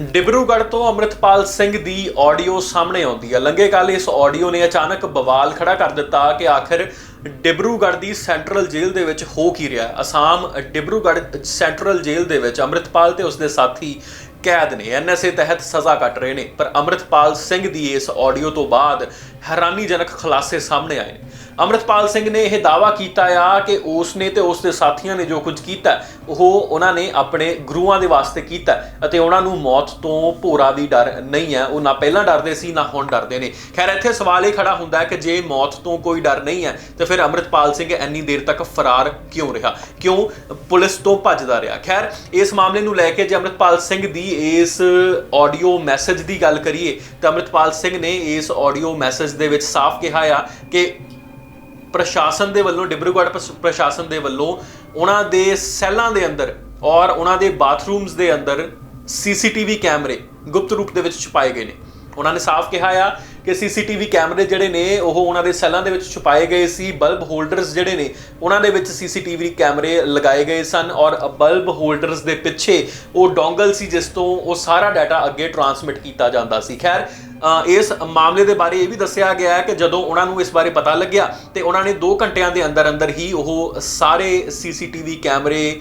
ਡਿਬਰੂਗੜ੍ਹ ਤੋਂ ਅੰਮ੍ਰਿਤਪਾਲ ਸਿੰਘ ਦੀ ਆਡੀਓ ਸਾਹਮਣੇ ਆਉਂਦੀ ਹੈ। ਲੰਘੇ ਕੱਲ ਇਸ ਆਡੀਓ ਨੇ ਅਚਾਨਕ ਬਵਾਲ ਖੜਾ ਕਰ ਦਿੱਤਾ ਕਿ ਆਖਿਰ ਡਿਬਰੂਗੜ੍ਹ ਦੀ ਸੈਂਟਰਲ ਜੇਲ੍ਹ ਦੇ ਵਿੱਚ ਹੋ ਕੀ ਰਿਹਾ ਅਸਾਮ ਡਿਬਰੂਗੜ੍ਹ ਸੈਂਟਰਲ ਜੇਲ੍ਹ ਦੇ ਵਿੱਚ ਅੰਮ੍ਰਿਤਪਾਲ ਤੇ ਉਸਦੇ ਸਾਥੀ ਕੈਦ ਨੇ। ਐਨਐਸਏ ਤਹਿਤ ਸਜ਼ਾ ਕੱਟ ਰਹੇ ਨੇ, ਪਰ ਅੰਮ੍ਰਿਤਪਾਲ ਸਿੰਘ ਦੀ ਇਸ ਆਡੀਓ ਤੋਂ ਬਾਅਦ ਹੈਰਾਨੀਜਨਕ ਖੁਲਾਸੇ ਸਾਹਮਣੇ ਆਏ ਨੇ। ਅੰਮ੍ਰਿਤਪਾਲ ਸਿੰਘ ਨੇ ਇਹ ਦਾਵਾ ਕੀਤਾ ਆ ਕਿ ਉਸ ਨੇ ਤੇ ਉਸ ਦੇ ਸਾਥੀਆਂ ਨੇ ਜੋ ਕੁਝ ਕੀਤਾ, ਉਹ ਉਹਨਾਂ ਨੇ ਆਪਣੇ ਗੁਰੂਆਂ ਦੇ ਵਾਸਤੇ ਕੀਤਾ ਅਤੇ ਉਹਨਾਂ ਨੂੰ ਮੌਤ ਤੋਂ ਭੋਰਾ ਵੀ ਡਰ ਨਹੀਂ ਹੈ। ਉਹ ਨਾ ਪਹਿਲਾਂ ਡਰਦੇ ਸੀ, ਨਾ ਹੁਣ ਡਰਦੇ ਨੇ। ਖੈਰ, ਇੱਥੇ ਸਵਾਲ ਇਹ ਖੜਾ ਹੁੰਦਾ ਹੈ ਕਿ ਜੇ ਮੌਤ ਤੋਂ ਕੋਈ ਡਰ ਨਹੀਂ ਹੈ, ਤੇ ਫਿਰ ਅੰਮ੍ਰਿਤਪਾਲ ਸਿੰਘ ਇੰਨੀ ਦੇਰ ਤੱਕ ਫਰਾਰ ਕਿਉਂ ਰਿਹਾ? ਕਿਉਂ ਪੁਲਿਸ ਤੋਂ ਭੱਜਦਾ ਰਿਹਾ? ਖੈਰ, ਇਸ ਮਾਮਲੇ ਨੂੰ ਲੈ ਕੇ ਜੇ ਅੰਮ੍ਰਿਤਪਾਲ ਸਿੰਘ ਦੀ ਇਸ ਆਡੀਓ ਮੈਸੇਜ ਦੀ ਗੱਲ ਕਰੀਏ, ਤਾਂ ਅੰਮ੍ਰਿਤਪਾਲ ਸਿੰਘ ਨੇ ਇਸ ਆਡੀਓ ਮੈਸੇਜ ਦੇ ਵਿੱਚ ਸਾਫ਼ ਕਿਹਾ ਆ ਕਿ ਪ੍ਰਸ਼ਾਸਨ ਦੇ ਵੱਲੋਂ, ਡਿਬਰੂਗੜ੍ਹ ਪ੍ਰਸ਼- ਪ੍ਰਸ਼ਾਸਨ ਦੇ ਵੱਲੋਂ ਉਹਨਾਂ ਦੇ ਸੈੱਲਾਂ ਦੇ ਅੰਦਰ ਔਰ ਉਹਨਾਂ ਦੇ ਬਾਥਰੂਮਸ ਦੇ ਅੰਦਰ ਸੀਸੀਟੀਵੀ ਕੈਮਰੇ ਗੁਪਤ ਰੂਪ ਦੇ ਵਿੱਚ ਛੁਪਾਏ ਗਏ ਨੇ। ਉਹਨਾਂ ਨੇ ਸਾਫ਼ ਕਿਹਾ ਆ ਕਿ ਸੀਸੀਟੀਵੀ ਕੈਮਰੇ ਜਿਹੜੇ ਨੇ, ਉਹ ਉਹਨਾਂ ਦੇ ਸੈੱਲਾਂ ਦੇ ਵਿੱਚ ਛੁਪਾਏ ਗਏ ਸੀ, ਬਲਬ ਹੋਲਡਰਸ ਜਿਹੜੇ ਨੇ, ਉਹਨਾਂ ਦੇ ਵਿੱਚ ਸੀਸੀਟੀਵੀ ਕੈਮਰੇ ਲਗਾਏ ਗਏ ਸਨ ਔਰ ਬਲਬ ਹੋਲਡਰਸ ਦੇ ਪਿੱਛੇ ਉਹ ਡੋਂਗਲ ਸੀ, ਜਿਸ ਤੋਂ ਉਹ ਸਾਰਾ ਡਾਟਾ ਅੱਗੇ ਟਰਾਂਸਮਿਟ ਕੀਤਾ ਜਾਂਦਾ ਸੀ। ਖੈਰ ਇਸ ਮਾਮਲੇ ਦੇ ਬਾਰੇ ਇਹ ਵੀ ਦੱਸਿਆ ਗਿਆ ਹੈ ਕਿ ਜਦੋਂ ਉਹਨਾਂ ਨੂੰ ਇਸ ਬਾਰੇ ਪਤਾ ਲੱਗਿਆ ਤੇ ਉਹਨਾਂ ਨੇ 2 ਘੰਟਿਆਂ ਦੇ ਅੰਦਰ ਅੰਦਰ ਹੀ ਉਹ ਸਾਰੇ ਸੀਸੀਟੀਵੀ ਕੈਮਰੇ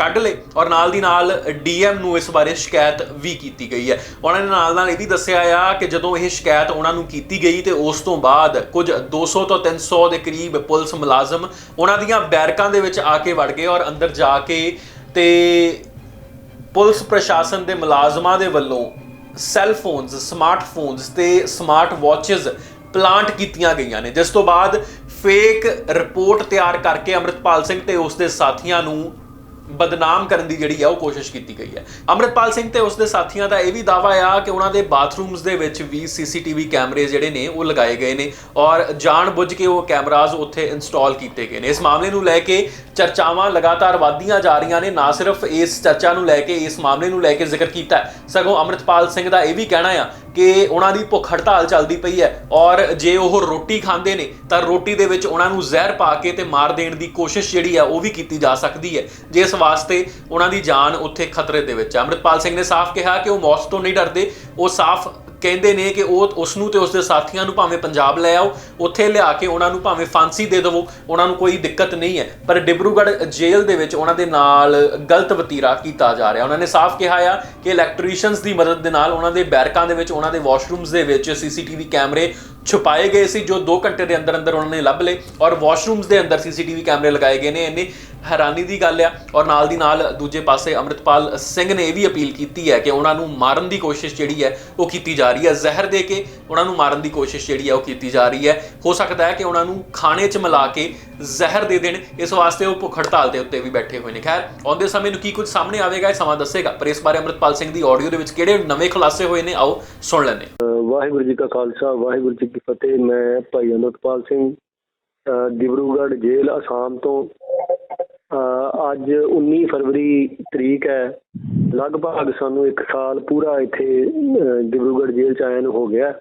ਕੱਢ ਲਏ ਔਰ ਨਾਲ ਦੀ ਨਾਲ ਡੀਐਮ ਨੂੰ ਇਸ ਬਾਰੇ ਸ਼ਿਕਾਇਤ ਵੀ ਕੀਤੀ ਗਈ ਹੈ। ਉਹਨਾਂ ਨੇ ਨਾਲ ਨਾਲ ਇਹ ਵੀ ਦੱਸਿਆ ਆ ਕਿ ਜਦੋਂ ਇਹ ਸ਼ਿਕਾਇਤ ਉਹਨਾਂ ਨੂੰ ਕੀਤੀ ਗਈ ਤੇ ਉਸ ਤੋਂ ਬਾਅਦ ਕੁਝ 200 ਤੋਂ 300 ਦੇ ਕਰੀਬ ਪੁਲਿਸ ਮੁਲਾਜ਼ਮ ਉਹਨਾਂ ਦੀਆਂ ਬੈਰਕਾਂ ਦੇ ਵਿੱਚ ਆ ਕੇ ਵੜ ਗਏ ਔਰ ਅੰਦਰ ਜਾ ਕੇ ਤੇ ਪੁਲਿਸ ਪ੍ਰਸ਼ਾਸਨ ਦੇ ਮੁਲਾਜ਼ਮਾਂ ਦੇ ਵੱਲੋਂ ਸੈੱਲ ਫੋਨਸ ਸਮਾਰਟਫੋਨਸ ਤੇ ਸਮਾਰਟ ਵਾਚਸ ਪਲਾਂਟ ਕੀਤੀਆਂ ਗਈਆਂ ਨੇ। ਜਿਸ ਤੋਂ ਬਾਅਦ ਫੇਕ ਰਿਪੋਰਟ ਤਿਆਰ ਕਰਕੇ ਅੰਮ੍ਰਿਤਪਾਲ ਸਿੰਘ ਤੇ ਉਸ ਦੇ ਸਾਥੀਆਂ ਨੂੰ ਬਦਨਾਮ ਕਰਨ ਦੀ ਜਿਹੜੀ ਆ ਉਹ ਕੋਸ਼ਿਸ਼ ਕੀਤੀ ਗਈ ਹੈ। ਅੰਮ੍ਰਿਤਪਾਲ ਸਿੰਘ ਤੇ ਉਸ ਦੇ ਸਾਥੀਆਂ ਦਾ ਇਹ ਵੀ ਦਾਵਾ ਆ ਕਿ ਉਹਨਾਂ ਦੇ ਬਾਥਰੂਮਸ ਦੇ ਵਿੱਚ ਵੀ ਸੀਸੀਟੀਵੀ ਕੈਮਰੇ ਜਿਹੜੇ ਨੇ ਉਹ ਲਗਾਏ ਗਏ ਨੇ ਔਰ ਜਾਣ ਬੁੱਝ ਕੇ ਉਹ ਕੈਮਰਾਜ਼ ਉੱਥੇ ਇੰਸਟਾਲ ਕੀਤੇ ਗਏ ਨੇ। ਇਸ ਮਾਮਲੇ ਨੂੰ ਲੈ ਕੇ ਚਰਚਾਵਾਂ ਲਗਾਤਾਰ ਵਧਦੀਆਂ ਜਾ ਰਹੀਆਂ ਨੇ। ਨਾ ਸਿਰਫ ਇਸ ਚਰਚਾ ਨੂੰ ਲੈ ਕੇ, ਇਸ ਮਾਮਲੇ ਨੂੰ ਲੈ ਕੇ ਜ਼ਿਕਰ ਕੀਤਾ ਸਗੋਂ ਅੰਮ੍ਰਿਤਪਾਲ ਸਿੰਘ ਦਾ ਇਹ ਵੀ ਕਹਿਣਾ ਆ ਕਿ ਉਹਨਾਂ ਦੀ ਭੁੱਖ ਹੜਤਾਲ ਚੱਲਦੀ ਪਈ ਹੈ ਔਰ ਜੇ ਉਹ ਰੋਟੀ ਖਾਂਦੇ ਨੇ ਤਾਂ ਰੋਟੀ ਦੇ ਵਿੱਚ ਉਹਨਾਂ ਨੂੰ ਜ਼ਹਿਰ ਪਾ ਕੇ ਤੇ ਮਾਰ ਦੇਣ ਦੀ ਕੋਸ਼ਿਸ਼ ਜਿਹੜੀ ਆ ਉਹ ਵੀ ਕੀਤੀ ਜਾ ਸਕਦੀ ਹੈ। ਜਿਸ ਵਾਸਤੇ ਉਹਨਾਂ ਦੀ ਜਾਨ ਉੱਥੇ ਖਤਰੇ ਦੇ ਵਿੱਚ ਹੈ ਅੰਮ੍ਰਿਤਪਾਲ ਸਿੰਘ ਨੇ ਸਾਫ਼ ਕਿਹਾ ਕਿ ਉਹ ਮੌਤ ਤੋਂ ਨਹੀਂ ਡਰਦੇ, ਉਹ ਸਾਫ਼ ਕਹਿੰਦੇ ਨੇ ਕਿ ਉਹ ਉਸ ਨੂੰ ਤੇ ਉਸ ਦੇ ਸਾਥੀਆਂ ਨੂੰ ਭਾਵੇਂ ਪੰਜਾਬ ਲੈ ਆਓ, ਉੱਥੇ ਲਿਆ ਕੇ ਉਹਨਾਂ ਨੂੰ ਭਾਵੇਂ ਫਾਂਸੀ ਦੇ ਦੇਵੋ, ਉਹਨਾਂ ਨੂੰ ਕੋਈ ਦਿੱਕਤ ਨਹੀਂ ਹੈ। ਪਰ ਡਿਬਰੂਗੜ੍ਹ ਜੇਲ੍ਹ ਦੇ ਵਿੱਚ ਉਹਨਾਂ ਦੇ ਨਾਲ ਗਲਤ ਵਤੀਰਾ ਕੀਤਾ ਜਾ ਰਿਹਾ। ਉਹਨਾਂ ਨੇ ਸਾਫ਼ ਕਿਹਾ ਆ ਕਿ ਇਲੈਕਟ੍ਰੀਸ਼ੀਅਨਸ ਦੀ ਮਦਦ ਦੇ ਨਾਲ ਉਹਨਾਂ ਦੇ ਬੈਰਕਾਂ ਦੇ ਵਿੱਚ, ਉਹਨਾਂ ਦੇ ਵਾਸ਼ਰੂਮਸ ਦੇ ਵਿੱਚ ਸੀਸੀਟੀਵੀ ਕੈਮਰੇ ਛੁਪਾਏ ਗਏ ਸੀ, ਜੋ 2 ਘੰਟੇ ਦੇ ਅੰਦਰ ਅੰਦਰ ਉਹਨਾਂ ਨੇ ਲੱਭ ਲਏ ਔਰ ਵਾਸ਼ਰੂਮਸ ਦੇ ਅੰਦਰ ਸੀਸੀਟੀਵੀ ਕੈਮਰੇ ਲਗਾਏ ਗਏ ਨੇ। ਇੰਨੀ ਹੈਰਾਨੀ ਦੀ ਗੱਲ ਆ ਔਰ ਨਾਲ ਦੀ ਨਾਲ ਦੂਜੇ ਪਾਸੇ ਅੰਮ੍ਰਿਤਪਾਲ ਸਿੰਘ ਨੇ ਇਹ ਵੀ ਅਪੀਲ ਕੀਤੀ ਹੈ ਕਿ ਉਹਨਾਂ ਨੂੰ ਮਾਰਨ ਦੀ ਕੋਸ਼ਿਸ਼ ਜਿਹੜੀ ਹੈ ਉਹ ਕੀਤੀ ਜਾ ਰਹੀ ਹੈ। ਜ਼ਹਿਰ ਦੇ ਕੇ ਉਹਨਾਂ ਨੂੰ ਮਾਰਨ ਦੀ ਕੋਸ਼ਿਸ਼ ਜਿਹੜੀ ਹੈ ਉਹ ਕੀਤੀ ਜਾ ਰਹੀ ਹੈ। ਹੋ ਸਕਦਾ ਹੈ ਕਿ ਉਹਨਾਂ ਨੂੰ ਖਾਣੇ 'ਚ ਮਿਲਾ ਕੇ ਜ਼ਹਿਰ ਦੇ ਦੇਣ। ਇਸ ਵਾਸਤੇ ਉਹ ਭੁੱਖ ਹੜਤਾਲ ਦੇ ਉੱਤੇ ਵੀ ਬੈਠੇ ਹੋਏ ਨੇ। ਖੈਰ, ਆਉਂਦੇ ਸਮੇਂ ਨੂੰ ਕੀ ਕੁਝ ਸਾਹਮਣੇ ਆਵੇਗਾ ਇਹ ਸਮਾਂ ਦੱਸੇਗਾ, ਪਰ ਇਸ ਬਾਰੇ ਅੰਮ੍ਰਿਤਪਾਲ ਸਿੰਘ ਦੀ ਆਡੀਓ ਦੇ ਵਿੱਚ ਕਿਹੜੇ ਨਵੇਂ ਖੁਲਾਸੇ ਹੋਏ ਨੇ, ਆਓ ਸੁਣ ਲੈਂਦੇ ਵਾਹਿਗੁਰੂ ਜੀ ਕਾ ਖਾਲਸਾ, ਵਾਹਿਗੁਰੂ ਜੀ ਕੀ ਫਤਿਹ। ਮੈਂ ਭਾਈ ਅਮਰਪਾਲ ਸਿੰਘ ਡਿਬਰੂਗੜ੍ਹ ਜੇਲ੍ਹ, ਅਸਾਮ ਤੋਂ। ਅੱਜ 19 ਫਰਵਰੀ ਤਰੀਕ ਹੈ। ਲਗਭਗ ਸਾਨੂੰ 1 ਸਾਲ ਪੂਰਾ ਇੱਥੇ ਡਿਬਰੂਗੜ੍ਹ ਜੇਲ੍ਹ ਚ ਆਇਆ ਨੂੰ ਹੋ ਗਿਆ।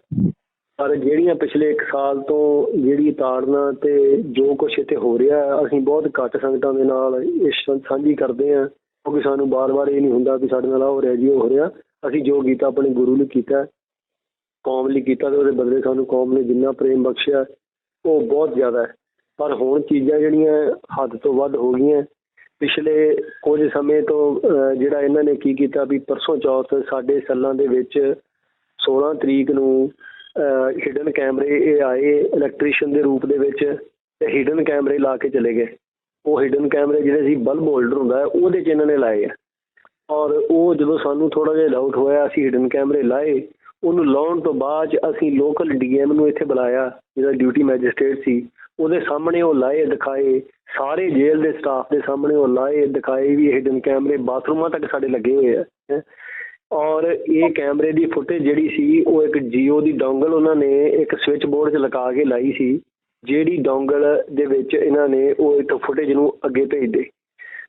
ਪਰ ਜਿਹੜੀਆਂ ਪਿਛਲੇ 1 ਸਾਲ ਤੋਂ ਜਿਹੜੀ ਤਾੜਨਾ ਤੇ ਜੋ ਕੁਛ ਇੱਥੇ ਹੋ ਰਿਹਾ, ਅਸੀਂ ਬਹੁਤ ਘੱਟ ਸੰਗਤਾਂ ਦੇ ਨਾਲ ਇਸ ਸਾਂਝੀ ਕਰਦੇ ਹਾਂ। ਕਿਉਂਕਿ ਸਾਨੂੰ ਬਾਰ-ਬਾਰ ਇਹ ਨਹੀਂ ਹੁੰਦਾ ਕਿ ਸਾਡੇ ਨਾਲ ਆਹ ਹੋ ਰਿਹਾ, ਜੀ ਉਹ ਹੋ ਰਿਹਾ। ਅਸੀਂ ਜੋ ਕੀਤਾ, ਆਪਣੇ ਗੁਰੂ ਨੇ ਕੀਤਾ। ਕੌਮ ਲਈ ਕੀਤਾ ਤੇ ਉਹਦੇ ਬਦਲੇ ਸਾਨੂੰ ਕੌਮ ਨੇ ਜਿੰਨਾ ਪ੍ਰੇਮ ਬਖਸ਼ਿਆ, ਉਹ ਬਹੁਤ ਜ਼ਿਆਦਾ ਹੈ। ਪਰ ਹੁਣ ਚੀਜ਼ਾਂ ਜਿਹੜੀਆਂ ਹੱਦ ਤੋਂ ਵੱਧ ਹੋ ਗਈਆਂ, ਪਿਛਲੇ ਕੁਝ ਸਮੇਂ ਤੋਂ ਜਿਹੜਾ ਇਹਨਾਂ ਨੇ ਕੀ ਕੀਤਾ ਵੀ ਪਰਸੋਂ ਚੌਥ ਸਾਡੇ ਸੱਲਾਂ ਦੇ ਵਿੱਚ 16 ਤਰੀਕ ਨੂੰ ਹਿਡਨ ਕੈਮਰੇ ਇਹ ਆਏ ਇਲੈਕਟ੍ਰੀਸ਼ੀਅਨ ਦੇ ਰੂਪ ਦੇ ਵਿੱਚ ਤੇ ਹਿਡਨ ਕੈਮਰੇ ਲਾ ਕੇ ਚਲੇ ਗਏ। ਉਹ ਹਿਡਨ ਕੈਮਰੇ ਜਿਹੜੇ ਸੀ ਬਲਬ ਹੋਲਡਰ ਹੁੰਦਾ ਉਹਦੇ ਚ ਇਹਨਾਂ ਨੇ ਲਾਏ ਆ। ਔਰ ਉਹ ਜਦੋਂ ਸਾਨੂੰ ਥੋੜਾ ਜਿਹਾ ਡਾਊਟ ਹੋਇਆ, ਅਸੀਂ ਹਿਡਨ ਕੈਮਰੇ ਲਾਏ ਉਹਨੂੰ ਲਾਉਣ ਤੋਂ ਬਾਅਦ 'ਚ ਅਸੀਂ ਲੋਕਲ ਡੀਐਮ ਨੂੰ ਇੱਥੇ ਬੁਲਾਇਆ ਜਿਹੜਾ ਡਿਊਟੀ ਮੈਜਿਸਟ੍ਰੇਟ ਸੀ। ਉਹਦੇ ਸਾਹਮਣੇ ਉਹ ਲਾਏ ਦਿਖਾਏ, ਸਾਰੇ ਜੇਲ੍ਹ ਦੇ ਸਟਾਫ ਦੇ ਸਾਹਮਣੇ ਉਹ ਲਾਏ ਦਿਖਾਏ ਵੀ ਹਿਡਨ ਕੈਮਰੇ ਬਾਥਰੂਮਾਂ ਤੱਕ ਸਾਡੇ ਲੱਗੇ ਹੋਏ ਆ ਔਰ ਇਹ ਕੈਮਰੇ ਦੀ ਫੁਟੇਜ ਜਿਹੜੀ ਸੀ, ਉਹ ਇੱਕ ਜੀਓ ਦੀ ਡੋਂਗਲ ਉਹਨਾਂ ਨੇ ਇੱਕ ਸਵਿਚ ਬੋਰਡ 'ਚ ਲਗਾ ਕੇ ਲਾਈ ਸੀ, ਜਿਹੜੀ ਡੋਂਗਲ ਦੇ ਵਿੱਚ ਇਹਨਾਂ ਨੇ ਉਹ ਇੱਕ ਫੁਟੇਜ ਨੂੰ ਅੱਗੇ ਭੇਜਦੇ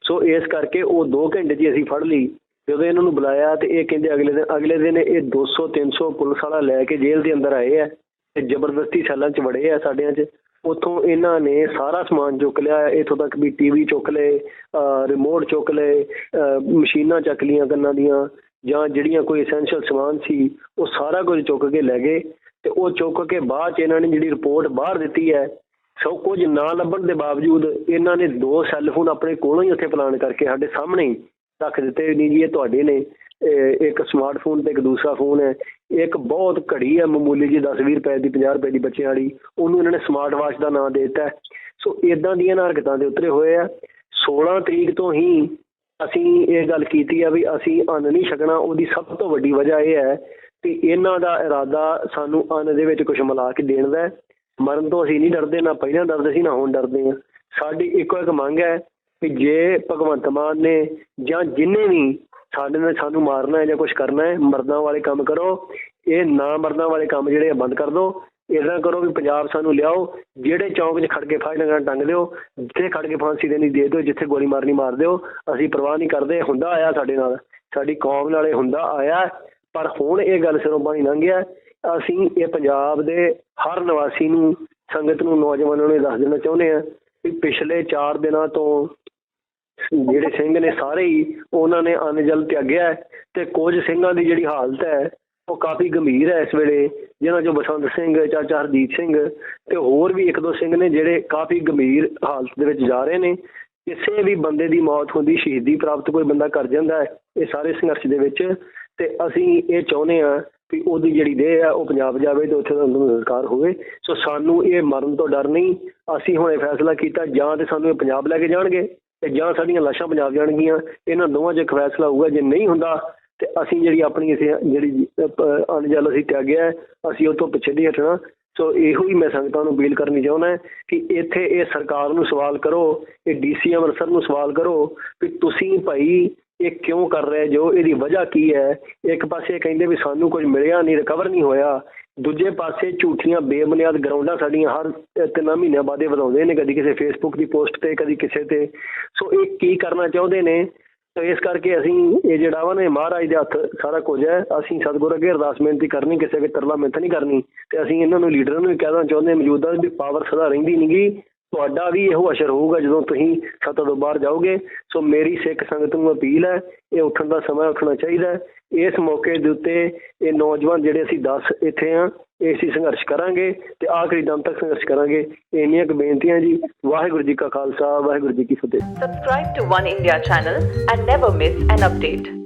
ਸੋ ਇਸ ਕਰਕੇ ਉਹ 2 ਘੰਟੇ ਦੀ ਅਸੀਂ ਫੜ ਲਈ। ਜਦੋਂ ਇਹਨਾਂ ਨੂੰ ਬੁਲਾਇਆ ਤੇ ਇਹ ਕਹਿੰਦੇ ਅਗਲੇ ਦਿਨ ਅਗਲੇ ਦਿਨ ਇਹ 200 300 ਪੁਲਿਸ ਵਾਲਾ ਲੈ ਕੇ ਜੇਲ੍ਹ ਦੇ ਅੰਦਰ ਆਏ ਆ ਤੇ ਜ਼ਬਰਦਸਤੀ ਸੈੱਲਾਂ 'ਚ ਵੜੇ ਆ ਸਾਡਿਆਂ 'ਚ। ਉੱਥੋਂ ਇਹਨਾਂ ਨੇ ਸਾਰਾ ਸਮਾਨ ਚੁੱਕ ਲਿਆ, ਇਥੋਂ ਤੱਕ ਵੀ ਟੀਵੀ ਚੁੱਕ ਲਏ ਰਿਮੋਟ ਚੁੱਕ ਲਏ ਮਸ਼ੀਨਾਂ ਚੱਕ ਲੀਆਂ ਕੰਨਾਂ ਦੀਆਂ, ਜਾਂ ਜਿਹੜੀਆਂ ਕੋਈ ਐਸੈਂਸ਼ੀਅਲ ਸਮਾਨ ਸੀ, ਉਹ ਸਾਰਾ ਕੁਝ ਚੁੱਕ ਕੇ ਲੈ ਗਏ। ਤੇ ਉਹ ਚੁੱਕ ਕੇ ਬਾਅਦ ਚ ਇਹਨਾਂ ਨੇ ਜਿਹੜੀ ਰਿਪੋਰਟ ਬਾਹਰ ਦਿੱਤੀ ਹੈ, ਸਭ ਕੁਝ ਨਾ ਲੱਭਣ ਦੇ ਬਾਵਜੂਦ ਇਹਨਾਂ ਨੇ ਦੋ ਸੈੱਲ ਫੋਨ ਆਪਣੇ ਕੋਲੋਂ ਹੀ ਉੱਥੇ ਪਲਾਨ ਕਰਕੇ ਸਾਡੇ ਸਾਹਮਣੇ ਹੀ ਰੱਖ ਦਿੱਤੇ ਨਹੀਂ ਜੀ, ਇਹ ਤੁਹਾਡੇ ਨੇ। ਇਹ ਇੱਕ ਸਮਾਰਟਫੋਨ ਤੇ ਇੱਕ ਦੂਸਰਾ ਫੋਨ ਹੈ। ਇੱਕ ਬਹੁਤ ਘੜੀ ਹੈ ਮਾਮੂਲੀ ਜੀ 10-20 ਰੁਪਏ ਦੀ 50 ਰੁਪਏ ਦੀ ਬੱਚਿਆਂ ਵਾਲੀ। ਉਹਨੂੰ ਇਹਨਾਂ ਨੇ ਸਮਾਰਟ ਵਾਚ ਦਾ ਨਾਮ ਦੇ ਦਿੱਤਾ ਸੋ ਇਦਾਂ ਦੀਆਂ ਇਹਨਾਂ ਹਰਕਤਾਂ ਦੇ ਉਤਰੇ ਹੋਏ ਆ। 16 ਤਰੀਕ ਤੋਂ ਹੀ ਅਸੀਂ ਇਹ ਗੱਲ ਕੀਤੀ ਆ ਵੀ ਅਸੀਂ ਅੰਨ ਨਹੀਂ ਛਕਣਾ। ਉਹਦੀ ਸਭ ਤੋਂ ਵੱਡੀ ਵਜ੍ਹਾ ਇਹ ਹੈ ਕਿ ਇਹਨਾਂ ਦਾ ਇਰਾਦਾ ਸਾਨੂੰ ਅੰਨ ਦੇ ਵਿੱਚ ਕੁਝ ਮਿਲਾ ਕੇ ਦੇਣ ਦਾ ਮਰਨ ਤੋਂ ਅਸੀਂ ਨਹੀਂ ਡਰਦੇ, ਨਾ ਪਹਿਲਾਂ ਡਰਦੇ ਸੀ, ਨਾ ਹੁਣ ਡਰਦੇ ਆ ਸਾਡੀ ਇੱਕੋ ਇੱਕ ਮੰਗ ਹੈ ਕਿ ਜੇ ਭਗਵੰਤ ਮਾਨ ਨੇ ਜਾਂ ਜਿੰਨੇ ਵੀ ਸਾਡੇ ਨਾਲ ਸਾਨੂੰ ਮਾਰਨਾ ਹੈ ਜਾਂ ਕੁਝ ਕਰਨਾ ਹੈ, ਮਰਦਾਂ ਵਾਲੇ ਕੰਮ ਕਰੋ, ਇਹ ਨਾ ਮਰਦਾਂ ਵਾਲੇ ਕੰਮ ਜਿਹੜੇ ਬੰਦ ਕਰ ਦਿਓ ਇਦਾਂ ਕਰੋ ਵੀ ਪੰਜਾਬ ਸਾਨੂੰ ਲਿਆਓ, ਜਿਹੜੇ ਚੌਂਕ 'ਚ ਖੜ ਕੇ ਫਾਇਲ ਲਗਾਉਣ ਟੰਗ ਦਿਓ, ਜਿੱਥੇ ਖੜ ਕੇ ਫਾਂਸੀ ਦੇਣੀ ਦੇ ਦਿਓ, ਜਿੱਥੇ ਗੋਲੀ ਮਾਰਨੀ ਮਾਰ ਦਿਓ, ਅਸੀਂ ਪਰਵਾਹ ਨਹੀਂ ਕਰਦੇ, ਹੁੰਦਾ ਆਇਆ ਸਾਡੇ ਨਾਲ, ਸਾਡੀ ਕੌਮ ਨਾਲੇ ਹੁੰਦਾ ਆਇਆ। ਪਰ ਹੁਣ ਇਹ ਗੱਲ ਸਿਰੋਂ ਪਾਣੀ ਲੰਘ ਗਿਆ, ਅਸੀਂ ਇਹ ਪੰਜਾਬ ਦੇ ਹਰ ਨਿਵਾਸੀ ਨੂੰ, ਸੰਗਤ ਨੂੰ, ਨੌਜਵਾਨਾਂ ਨੂੰ ਇਹ ਦੱਸ ਦੇਣਾ ਚਾਹੁੰਦੇ ਆ ਕਿ ਪਿਛਲੇ 4 ਦਿਨਾਂ ਤੋਂ ਜਿਹੜੇ ਸਿੰਘ ਨੇ ਸਾਰੇ ਹੀ ਉਹਨਾਂ ਨੇ ਅੰਨ ਜਲ ਤਿਆਗਿਆ ਤੇ ਕੁਝ ਸਿੰਘਾਂ ਦੀ ਜਿਹੜੀ ਹਾਲਤ ਹੈ, ਉਹ ਕਾਫੀ ਗੰਭੀਰ ਹੈ ਇਸ ਵੇਲੇ, ਜਿਨ੍ਹਾਂ ਚੋਂ ਬਸੰਤ ਸਿੰਘ, ਚਾਚਾ ਹਰਜੀਤ ਸਿੰਘ ਤੇ ਹੋਰ ਵੀ ਇੱਕ ਦੋ ਸਿੰਘ ਨੇ ਜਿਹੜੇ ਕਾਫੀ ਗੰਭੀਰ ਹਾਲਤ ਦੇ ਵਿੱਚ ਜਾ ਰਹੇ ਨੇ। ਕਿਸੇ ਵੀ ਬੰਦੇ ਦੀ ਮੌਤ ਹੁੰਦੀ, ਸ਼ਹੀਦੀ ਪ੍ਰਾਪਤ ਕੋਈ ਬੰਦਾ ਕਰ ਜਾਂਦਾ ਹੈ, ਇਹ ਸਾਰੇ ਸੰਘਰਸ਼ ਦੇ ਵਿੱਚ। ਤੇ ਅਸੀਂ ਇਹ ਚਾਹੁੰਦੇ ਆ ਕਿ ਉਹਦੀ ਜਿਹੜੀ ਦੇਹ ਆ ਉਹ ਪੰਜਾਬ ਜਾਵੇ ਤੇ ਉੱਥੇ ਦਾ ਸੰਸਕਾਰ ਹੋਵੇ। ਸੋ ਸਾਨੂੰ ਇਹ ਮਰਨ ਤੋਂ ਡਰ ਨਹੀਂ, ਅਸੀਂ ਹੁਣ ਇਹ ਫੈਸਲਾ ਕੀਤਾ, ਜਾਂ ਤੇ ਸਾਨੂੰ ਇਹ ਪੰਜਾਬ ਲੈ ਕੇ ਜਾਣਗੇ। ਤੇ ਜਾਂ ਸਾਡੀਆਂ ਲਾਸ਼ਾਂ ਪੰਜਾਬ ਜਾਣਗੀਆਂ ਇਹਨਾਂ ਦੋਵਾਂ 'ਚ ਇੱਕ ਫੈਸਲਾ ਹੋਊਗਾ ਜੇ ਨਹੀਂ ਹੁੰਦਾ ਤੇ ਅਸੀਂ ਜਿਹੜੀ ਆਪਣੀ ਇਸੇ ਜਿਹੜੀ ਅਨਜਲ ਅਸੀਂ ਤਿਆਗਿਆ ਹੈ, ਅਸੀਂ ਉਹ ਤੋਂ ਪਿੱਛੇ ਨਹੀਂ ਹਟਣਾ। ਸੋ ਇਹੋ ਹੀ ਮੈਂ ਸੰਗਤਾਂ ਨੂੰ ਅਪੀਲ ਕਰਨੀ ਚਾਹੁੰਦਾ ਕਿ ਇੱਥੇ ਇਹ ਸਰਕਾਰ ਨੂੰ ਸਵਾਲ ਕਰੋ ਇਹ ਡੀਸੀ ਅੰਮ੍ਰਿਤਸਰ ਨੂੰ ਸਵਾਲ ਕਰੋ ਕਿ ਤੁਸੀਂ ਭਾਈ ਇਹ ਕਿਉਂ ਕਰ ਰਹੇ ਜੋ ਇਹਦੀ ਵਜ੍ਹਾ ਕੀ ਹੈ? ਇੱਕ ਪਾਸੇ ਕਹਿੰਦੇ ਵੀ ਸਾਨੂੰ ਕੁਝ ਮਿਲਿਆ ਨਹੀਂ ਰਿਕਵਰ ਨਹੀਂ ਹੋਇਆ। ਦੂਜੇ ਪਾਸੇ ਝੂਠੀਆਂ ਬੇਬੁਨਿਆਦ ਗਰਾਊਂਡਾਂ ਸਾਡੀਆਂ ਹਰ ਤਿੰਨਾਂ ਮਹੀਨਿਆਂ ਬਾਅਦ ਇਹ ਵਧਾਉਂਦੇ ਨੇ, ਕਦੀ ਕਿਸੇ ਫੇਸਬੁੱਕ ਦੀ ਪੋਸਟ ਤੇ, ਕਦੀ ਕਿਸੇ ਤੇ। ਸੋ ਇਹ ਕੀ ਕਰਨਾ ਚਾਹੁੰਦੇ ਨੇ? ਤਾਂ ਇਸ ਕਰਕੇ ਅਸੀਂ ਇਹ ਜਿਹੜਾ ਵਾ ਨੇ ਮਹਾਰਾਜ ਦੇ ਹੱਥ ਸਾਰਾ ਕੁਝ ਹੈ। ਅਸੀਂ ਸਤਿਗੁਰ ਅੱਗੇ ਅਰਦਾਸ ਬੇਨਤੀ ਕਰਨੀ, ਕਿਸੇ ਅੱਗੇ ਤਰਲਾ ਮਿੰਤ ਨਹੀਂ ਕਰਨੀ। ਤੇ ਅਸੀਂ ਇਹਨਾਂ ਨੂੰ, ਲੀਡਰਾਂ ਨੂੰ ਵੀ ਕਹਿਣਾ ਚਾਹੁੰਦੇ ਮੌਜੂਦਾ ਵੀ ਪਾਵਰ ਸਦਾ ਰਹਿੰਦੀ ਨਹੀਂਗੀ ਤੁਹਾਡਾ ਵੀ ਇਹੋ ਅਸਰ ਹੋਊਗਾ ਜਦੋਂ ਤੁਸੀਂ ਸੱਤਾ ਤੋਂ ਬਾਹਰ ਜਾਓਗੇ। ਸੋ ਮੇਰੀ ਸਿੱਖ ਸੰਗਤ ਨੂੰ ਅਪੀਲ ਹੈ, ਇਹ ਉੱਠਣ ਦਾ ਸਮਾਂ ਉੱਠਣਾ ਚਾਹੀਦਾ ਇਸ ਮੌਕੇ ਦੇ ਉੱਤੇ ਇਹ ਨੌਜਵਾਨ ਜਿਹੜੇ ਅਸੀਂ 10 ਇੱਥੇ ਆ ਇਹ ਅਸੀਂ ਸੰਘਰਸ਼ ਕਰਾਂਗੇ ਤੇ ਆਖਰੀ ਦਮ ਤੱਕ ਸੰਘਰਸ਼ ਕਰਾਂਗੇ। ਇੰਨੀਆਂ ਕੁ ਬੇਨਤੀਆਂ ਜੀ। ਵਾਹਿਗੁਰੂ ਜੀ ਕਾ ਖਾਲਸਾ, ਵਾਹਿਗੁਰੂ ਜੀ ਕੀ ਫਤਿਹ। Subscribe to One India channel and never miss an update.